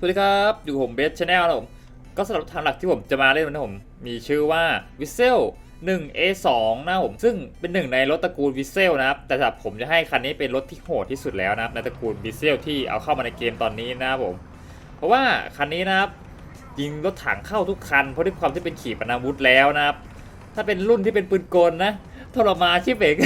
สวัสดีครับ อยู่ผมเบสชาแนลนะผม ก็สำหรับทางหลักที่ผมจะมาเล่นวันนี้ผม มีชื่อว่า w h i s t l e 1 A2 นะผม ซึ่งเป็นหนึ่งในรถตระกูล w h i s t l e นะครับ แต่สำหรับผมจะให้คันนี้เป็นรถที่โหดที่สุดแล้วนะครับ ในตระกูล w h i s t l e ที่เอาเข้ามาในเกมตอนนี้นะครับผม เพราะว่าคันนี้นะครับยิงรถถังเข้าทุกคัน เพราะด้วยความที่เป็นขีปนาวุธแล้วนะครับ ถ้าเป็นรุ่นที่เป็นปืนกลนะ ทรมานชิบเอง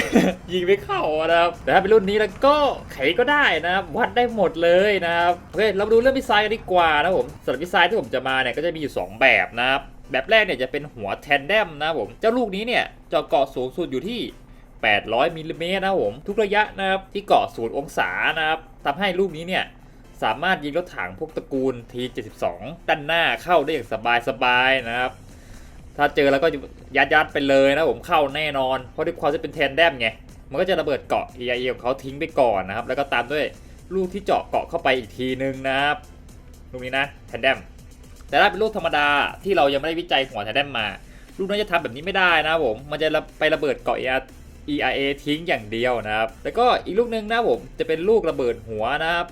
ยิงไม่เข้านะครับ แต่ถ้าเป็นรุ่นนี้แล้วก็ไขก็ได้นะครับวัดได้หมดเลยนะครับโอเคเรามาดูเรื่องดีไซน์กันดีกว่านะผมสำหรับดีไซน์ที่ผมจะมาเนี่ยก็จะมีอยู่ 2 แบบนะครับแบบแรกเนี่ยจะเป็นหัวแทนเดมนะผมเจ้าลูกนี้เนี่ยจะเกาะสูงสุดอยู่ที่ 800มิลลิเมตรนะผมทุกระยะนะครับที่เกาะศูนย์องศานะครับทำให้ลูกนี้เนี่ยสามารถยิงรถถังพวกตระกูล T72 ด้านหน้าเข้าได้อย่างสบายๆนะครับ ถ้าเจอแล้วก็ยัดยัดไปเลยนะผมเข้าแน่นอน เพราะด้วยความที่เป็นแทนแดมไง มันก็จะระเบิดเกาะ EIA ของเขาทิ้งไปก่อนนะครับ แล้วก็ตามด้วยลูกที่เจาะเกาะเข้าไปอีกทีนึงนะครับลูกนี้นะแทนแดม แต่ถ้าเป็นลูกธรรมดาที่เรายังไม่ได้วิจัยหัวแทนแดมมาลูกนั้นจะทำแบบนี้ไม่ได้นะผม มันจะไประเบิดเกาะ EIA ทิ้งอย่างเดียวนะครับ แล้วก็อีกลูกนึงนะผมจะเป็นลูกระเบิดหัวนะครับ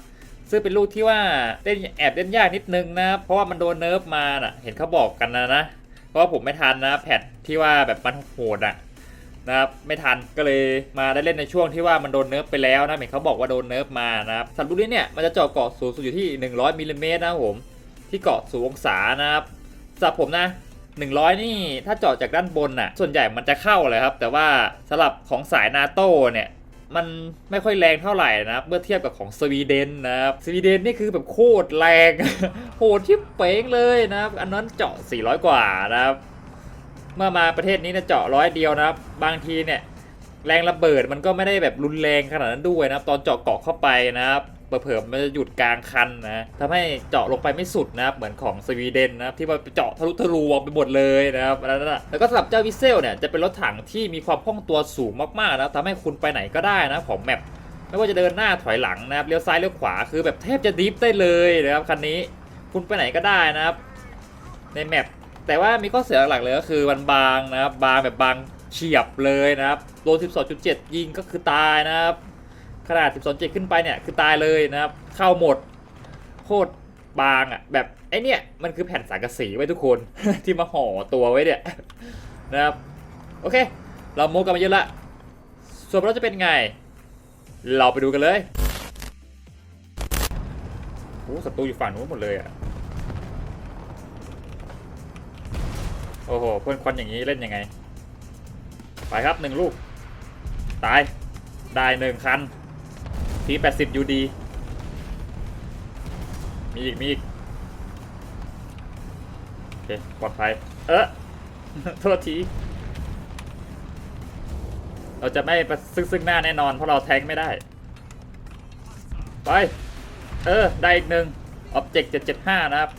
ซึ่งเป็นลูกที่ว่าเล่นแอบเล่นยากนิดนึงนะ เพราะว่ามันโดนเนิร์ฟมาน่ะ เห็นเขาบอกกันนะนะ เพราะผมไม่ทันนะแพทที่ว่าแบบมันโหดอะนะครับไม่ทันก็เลยมาได้เล่นในช่วงที่ว่ามันโดนเนิร์ฟไปแล้วนะเห็นเขาบอกว่าโดนเนิร์ฟมานะครับสัตว์ลูกนี้เนี่ยมันจะเจาะเกาะสูงสุดอยู่ที่ 100มิลลิเมตรนะครับผมที่เกาะสูงองศานะครับสำหรับผมนะ 100 นี่ถ้าเจาะจากด้านบนน่ะส่วนใหญ่มันจะเข้าเลยครับ แต่ว่าสำหรับของสายนาโต้เนี่ย มันไม่ค่อยแรงเท่าไหร่นะครับเมื่อเทียบกับของสวีเดนนะครับสวีเดนนี่คือแบบโคตรแรง โหดที่เป้งเลยนะครับอันนั้นเจาะ 400 กว่านะครับ เมื่อมาประเทศนี้นะเจาะร้อยเดียวนะครับ บางทีเนี่ยแรงระเบิดมันก็ไม่ได้แบบรุนแรงขนาดนั้นด้วยนะครับ ตอนเจาะเกาะเข้าไปนะครับ เผื่อมันจะหยุดกลางคันนะทำให้เจาะลงไปไม่สุดนะครับเหมือนของสวีเดนนะครับที่ว่าไปเจาะทะลุทะลวงไปหมดเลยนะครับอันนั้นนะแล้วก็สำหรับเจ้าวิเซลเนี่ยจะเป็นรถถังที่มีความคล่องตัวสูงมากๆนะทำให้คุณไปไหนก็ได้นะของแมปไม่ว่าจะเดินหน้าถอยหลังนะครับเลี้ยวซ้ายเลี้ยวขวาคือแบบแทบจะดิฟได้เลยนะครับคันนี้คุณไปไหนก็ได้นะครับ ในแมปแต่ว่ามีข้อเสียหลักๆเลยก็คือมันบางนะครับบางแบบบางเฉียบเลยนะครับโดน12.7 ยิงก็คือตายนะครับ ขนาด 12.7 ขึ้นไปเนี่ยคือตายเลยนะครับ เข้าหมดโคตรบางอะแบบไอเนี่ยมันคือแผ่นสังกะสีไว้ทุกคนที่มาห่อตัวไว้เนี่ยนะครับโอเค เราโมกันมาเยอะละ ส่วนเราจะเป็นไง เราไปดูกันเลยโอ้ศัตรูอยู่ฝั่งนู้นหมดเลยอะโอ้โหพ่นควันอย่างนี้เล่นยังไง ไปครับหนึ่งลูก ตายได้หนึ่งคัน ทีแปดสิบยูดีมีอีก มีอีก โอเค ปลอดภัย เออโทษที เราจะไม่ปซึ่งซึ่งหน้าแน่นอน เพราะเราแทงไม่ได้ ไป เออ ได้อีกหนึ่ง Object 775นะครับ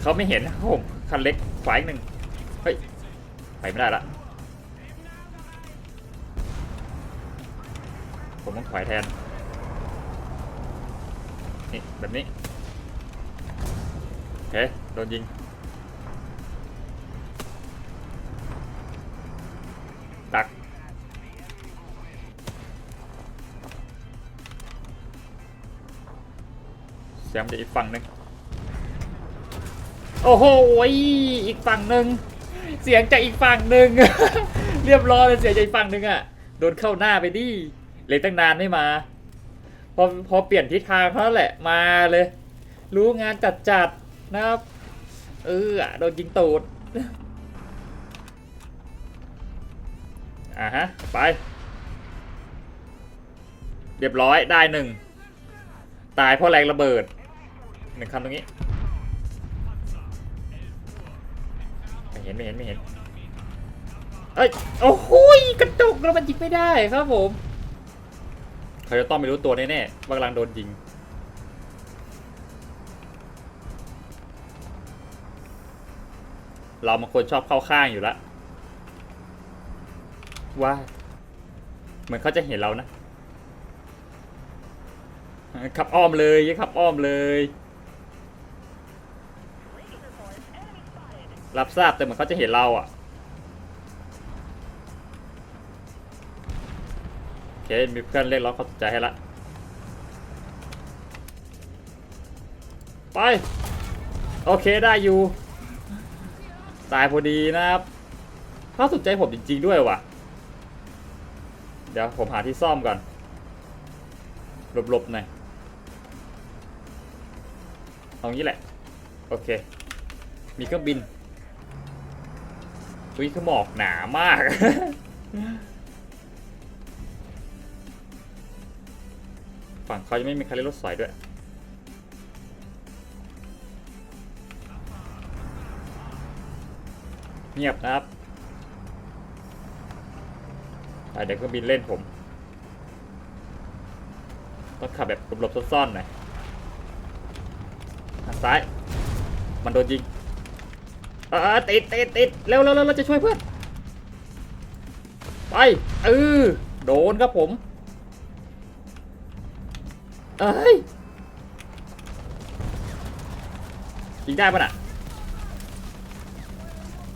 เขาไม่เห็นนะครับผมคันเล็กขวาอีกหนึ่งเฮ้ย ไปไม่ได้ละ ผมต้องถอยแทน นี่ แบบนี้โอเคโดนยิงดักเสียงจากอีกฝั่งหนึ่งโอ้โห อีกฝั่งหนึ่ง เสียงจากอีกฝั่งหนึ่ง เรียบร้อยเลยเสียงจากอีกฝั่งหนึ่งอะโดนเข้าหน้าไปดิ เลยตั้งนานไม่มา พอพอเปลี่ยนทิศทางเขาแล้วแหละมาเลย รู้งานจัดจัดนะครับ เออโดนยิงตูดอ่าฮะ ไป เรียบร้อยได้หนึ่ง ตายเพราะแรงระเบิดหนึ่งคำตรงนี้ไม่เห็นไม่เห็นไม่เห็นเอ้ย โอ้โหยกระจกแล้วมันยิงไม่ได้ครับผม เขาจะต้องไม่รู้ตัวแน่ๆว่ากำลังโดนยิง เราบางคนชอบเข้าข้างอยู่ล้วว่าเหมือนเขาจะเห็นเรานะขับอ้อมเลยขับอ้อมเลย รับทราบแต่เหมือนเขาจะเห็นเราอะ เคมีเพื่อนเรียกร้องความสนใจให้ละ ไป โอเคได้อยู่ ตายพอดีนะครับเขาสนใจผมจริงๆด้วยว่ะ เดี๋ยวผมหาที่ซ่อมก่อนหลบๆหน่อยเอางี้แหละ โอเค มีเครื่องบินอุ้ยขางหมอกหนามาก ฝั่งเขายังไม่มีใครเล่นรถสอยด้วย เงียบนะครับเดี๋ยวเครื่องบินเล่นผม ต้องขับแบบหลบๆซ่อนๆหน่อยทางซ้าย มันโดนยิงเออติดติดติดเร็วเร็วเร็วเราจะช่วยเพื่อน ไปเออโดนครับผม เอ้ยยิงได้ปะน่ะ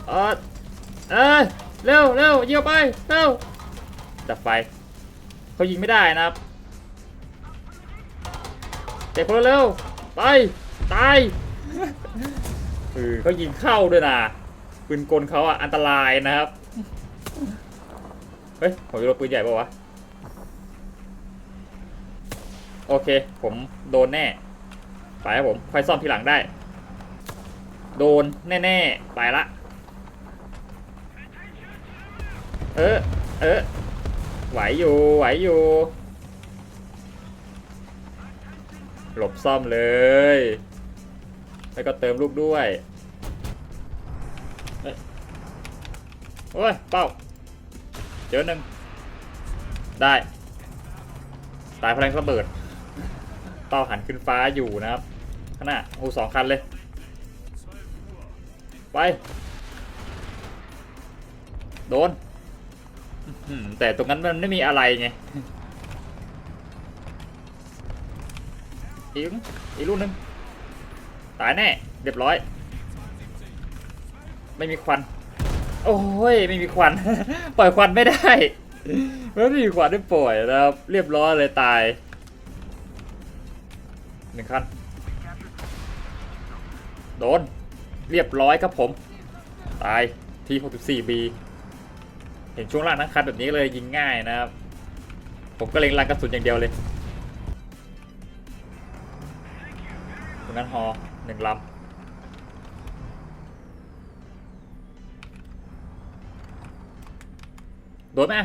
เออเอ้ยเร็วเร็วยี่ยวไปเร็วดับไฟเขายิงไม่ได้นะครับเจ็บคนเร็วไปตายเออเขายิงเข้าด้วยนะปืนกลเขาอะอันตรายนะครับเฮ้ยผมจะโดปืนใหญ่ป่าวะ โอเค ผมโดนแน่ ไปครับผมค่อยซ่อมทีหลังได้ โดนแน่ๆ ไปละ เออ เออ ไหวอยู่ ไหวอยู่ หลบซ่อมเลย แล้วก็เติมลูกด้วยเอ้ยโอ้ย เป้า เจอหนึ่งได้ ตายพลังระเบิด เป้าหันขึ้นฟ้าอยู่นะครับข้างหน้าโอ้สองคันเลย ไป โดนแต่ตรงนั้นมันไม่มีอะไรไงอีกอีกลูกหนึง ตายแน่ เรียบร้อย ไม่มีควัน โอ้ย ไม่มีควัน ปล่อยควันไม่ได้ไม่มีควันได้ปล่อยนะครับ เรียบร้อยเลยตาย หนึ่งคัน โดน เรียบร้อยครับผม ตายที 64B เห็นช่วงล่างนั้นคันแบบนี้เลยยิงง่ายนะครับ ผมก็เล็งรังกระสุนอย่างเดียวเลยตรงนั้นฮอหนึ่งลำโดนไหม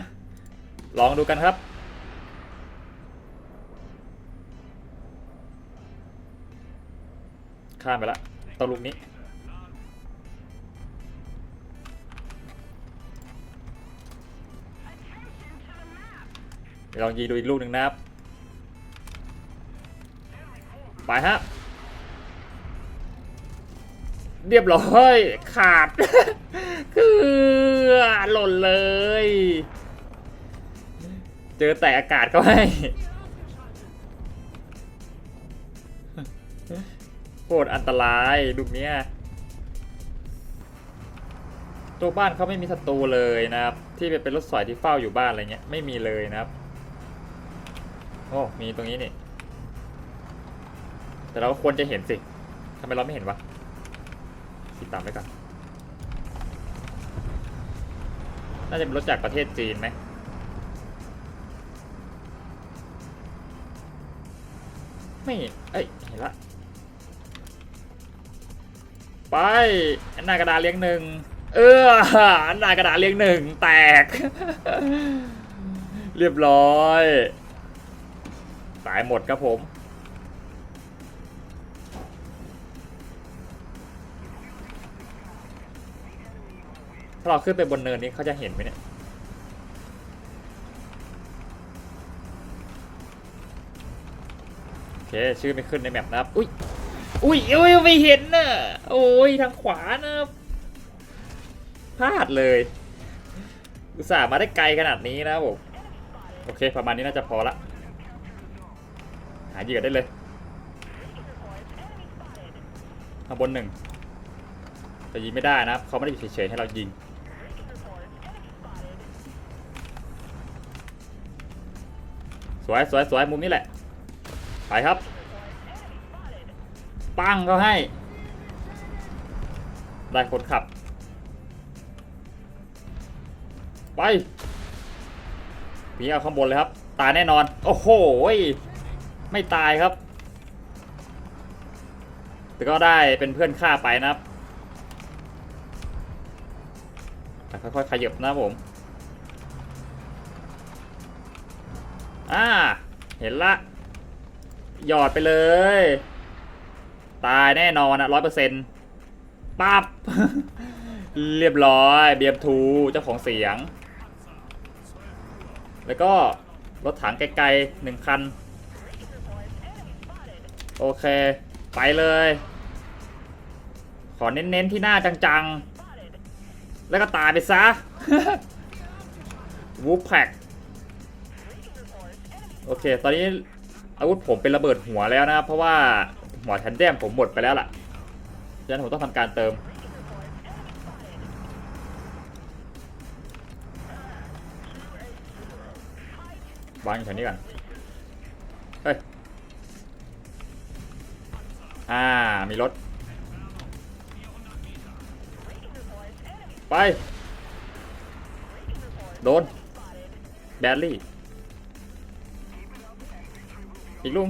ลองดูกันครับ ข้ามไปละตะลุกนี้ ลองยิงดูอีกลูกหนึ่งนะครับ ไปฮะ เรียบร้อย ขาด คือหล่นเลย เจอแต่อากาศเขาให้ ตรอันตรายลูกเนี้ยตัวบ้านเขาไม่มีศัตรูเลยนะครับ ที่เป็นรถสอยที่เฝ้าอยู่บ้านอะไรเงี้ยไม่มีเลยนะครับโอ้มีตรงนี้นี่แต่เราควรจะเห็นสิทำไมเราไม่เห็นวะติดตามไว้ก่อนน่าจะเป็นรถจากประเทศจีนไหมไม่ เอ้ย เห็นละ ไปหน้ากระดาษเลี้ยงหนึ่งเออหน้ากระดาษเลี้ยงหนึ่งแตก เรียบร้อยตายหมดครับผมถ้าเราขึ้นไปบนเนินนี้เขาจะเห็นไหมเนี่ยโอเคชื่อไม่ขึ้นในแมปนะครับ อุ้ย อุ้ยอุ้ยไม่เห็นน่ะ โอ้ยทางขวานะพลาดเลย อุตส่าห์มาได้ไกลขนาดนี้นะผมโอเค ประมาณนี้น่าจะพอละ หาเหยื่อได้เลยข้างบนหนึ่งแต่ยิงไม่ได้นะเขาไม่ได้อยู่เฉยๆให้เรายิงสวยสวยสวยมุมนี้แหละ ไปครับ ปั้งเขาให้ ได้คนขับ ไปพี่เอาข้างบนเลยครับ ตายแน่นอน โอ้โห ไม่ตายครับ แต่ก็ได้เป็นเพื่อนข้าไปนะครับค่อยๆขยับนะผม อ่า เห็นละ หยอดไปเลย ตายแน่นอนอะร้อยเปอร์เซ็นต์ปั๊บ เรียบร้อยเบียมทูเจ้าของเสียง แล้วก็รถถังไกลๆหนึ่งคัน โอเค ไปเลย ขอเน้นๆที่หน้าจังๆ แล้วก็ตายไปซะวูฟแพ็กโอเค ตอนนี้อาวุธผมเป็นระเบิดหัวแล้วนะครับ เพราะว่า หัวแทนเดมผมหมดไปแล้วล่ะฉะนั้นผมต้องทำการเติม วางอยู่แถวนี้ก่อนเฮ้ย อ่า มีรถ ไป โดน แบดลี่ อีกลุง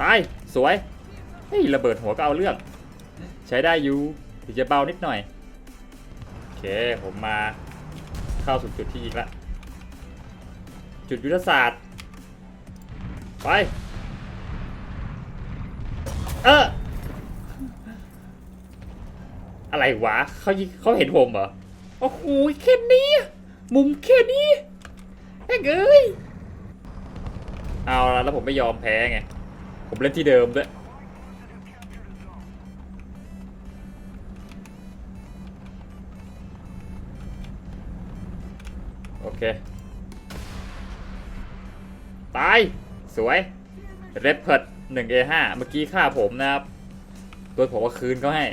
ตาย สวย เฮ้ย ระเบิดหัวก็เอาเรื่อง ใช้ได้อยู่ถึงจะเบานิดหน่อย โอเค ผมมาเข้าสู่จุดที่อีกแล้วจุดยุทธศาสตร์ ไป เออ อะไรวะเขาเขาเห็นผมเหรอ โอ้โหแค่นี้ มุมแค่นี้แม่งเอ้ย เอาละแล้วผมไม่ยอมแพ้ไง ผมเล่นที่เดิมด้วยโอเค ตาย สวย เรปเพิร์ด 1A5 เมื่อกี้ฆ่าผมนะครับ ตัวผมว่าคืนก็ให้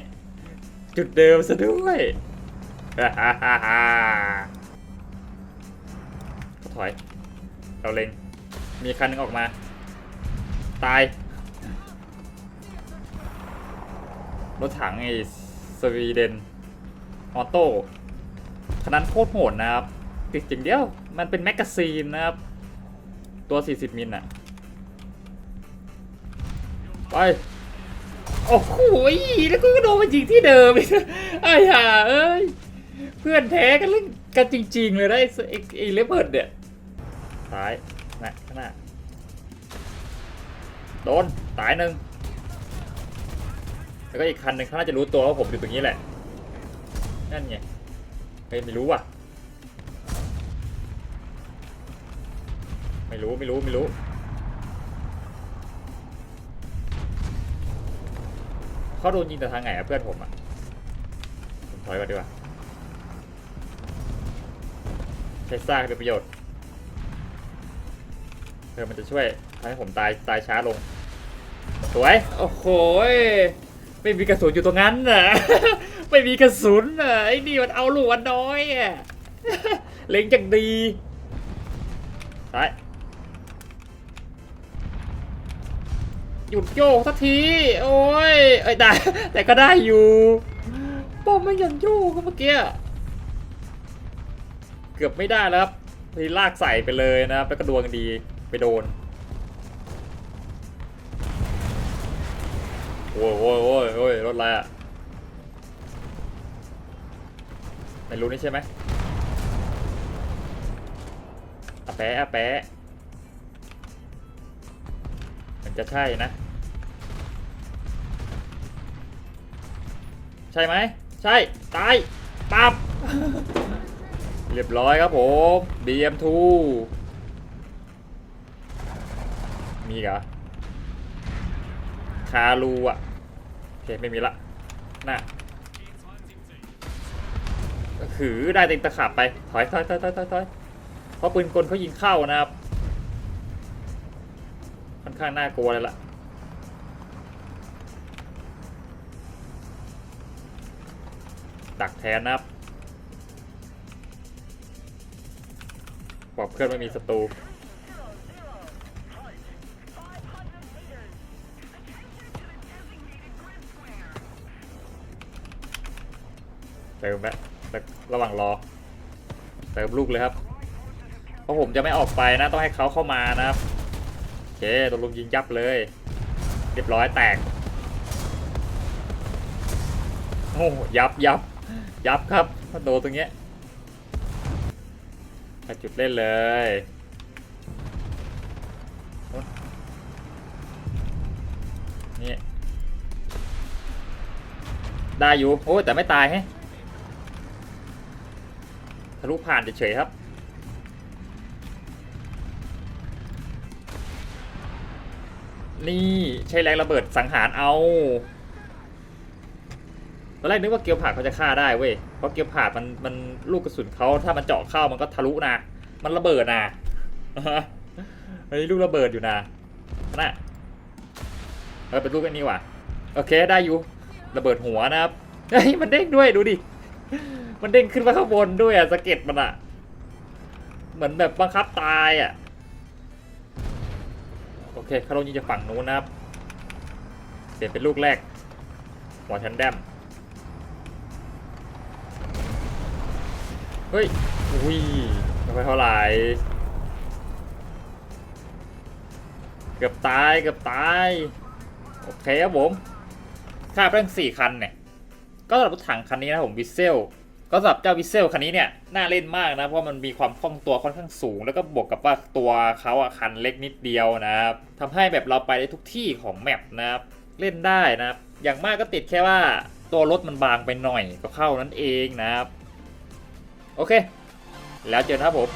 จุดเดิมซะด้วยฮ่าฮ่าฮ่าฮ่าถอย เราเล็ง มีคันหนึงออกมา ตาย รถถังไอ้สวีเดนออโต้คันนั้นโคตรโหดนะครับติดจริงเดียวมันเป็นแมกกาซีนนะครับ ตัว 40 มิลน่ะไป โอ้โหแล้วก็โดนมายิงที่เดิมอีกไอ้ห่าเอ้ย เพื่อนแท้กันเล่นกันจริง ๆ เลยนะไอ้ไอ้ไอ้เลเบิร์ดเนี่ยตายนะข้างหน้าโดน ตายหนึ่ง แล้วก็อีกคันหนึ่งเขาน่าจะรู้ตัวว่าผมอยู่ตรงนี้แหละ นั่นไงเฮ้ยไม่รู้ว่ะ ไม่รู้ไม่รู้ไม่รู้ เขาโดนยิงแต่ทางไหนอะเพื่อนผมอะผมถอยก่อนดีกว่าใช้ซากเป็นประโยชน์เออมันจะช่วยทำให้ผมตายตายช้าลง สวย โอ้โห ไม่มีกระสุนอยู่ตรงนั้นน่ะ ไม่มีกระสุนน่ะไอ้นี่มันเอาลูกมันน้อยอะเล็งจังดีไปหยุดโยกสักที โอ้ยเอ้ยได้แต่ก็ได้อยู่ป้อมไม่ยังโยกเมื่อกี้เกือบไม่ได้แล้วครับทีลากใส่ไปเลยนะครับแล้วก็ดวงดีไปโดน โอ้ยโอ้ยโอ้ยโอ้ยรถอะไรอะไม่รู้นี่ใช่ไหมอะแปะอะแปะมันจะใช่นะ ใช่ไหม ใช่ ตาย ปับ เรียบร้อยครับผม BM2 มีอีกเหรอ คารูอะโอเคไม่มีละน่ะก็คือได้เต็งตะขับไป ถอยถอยถอยถอยถอยถอยเพราะปืนกลเขายิงเข้านะครับ ค่อนข้างน่ากลัวเลยล่ะดักแทนนะครับบอกเพื่อนไม่มีศัตรู เติมแล้วระหว่างรอ เติมลูกเลยครับ เพราะผมจะไม่ออกไปนะ ต้องให้เขาเข้ามานะครับโอเคตัวลุมยิงยับเลย เรียบร้อยแตก โอ้ยับยับยับครับโดนตรงเนี้ยจุดเล่นเลยโอ๊ยนี่ได้อยู่ โอ้ยแต่ไม่ตายแฮะ ทะลุผ่านเฉยๆครับ นี่ใช้แรงระเบิดสังหารเอาตอนแรกนึกว่าเกียวผาดเขาจะฆ่าได้เว้ย เพราะเกียวผาดมันมันลูกกระสุนเขาถ้ามันเจาะเข้ามันก็ทะลุนะ มันระเบิดนะเฮ้ยลูกระเบิดอยู่นะน่ะเออเป็นลูกอันนี้ว่ะ โอเคได้อยู่ ระเบิดหัวนะครับ เฮ้ยมันเด้งด้วยดูดิ มันเด้งขึ้นมาข้างบนด้วยอะสะเก็ดมันอะเหมือนแบบบังคับตายอะโอเคเขาลงยิงจากฝั่งนู้นนะครับ เสียเป็นลูกแรกหัวชันแดมเฮ้ย อุ้ยไม่เท่าไหร่เกือบตาย เกือบตาย โอเคครับผมค่าไปทั้งสี่คันเนี่ย ก็สำหรับรถถังคันนี้นะผมวิเซล ก็สำหรับเจ้าวิเซลคันนี้เนี่ยน่าเล่นมากนะ เพราะมันมีความคล่องตัวค่อนข้างสูง แล้วก็บวกกับว่าตัวเขาอะคันเล็กนิดเดียวนะครับทำให้แบบเราไปได้ทุกที่ของแมปนะครับเล่นได้นะครับอย่างมากก็ติดแค่ว่าตัวรถมันบางไปหน่อยก็เข้านั้นเองนะครับ โอเค แล้วเจอกันครับผม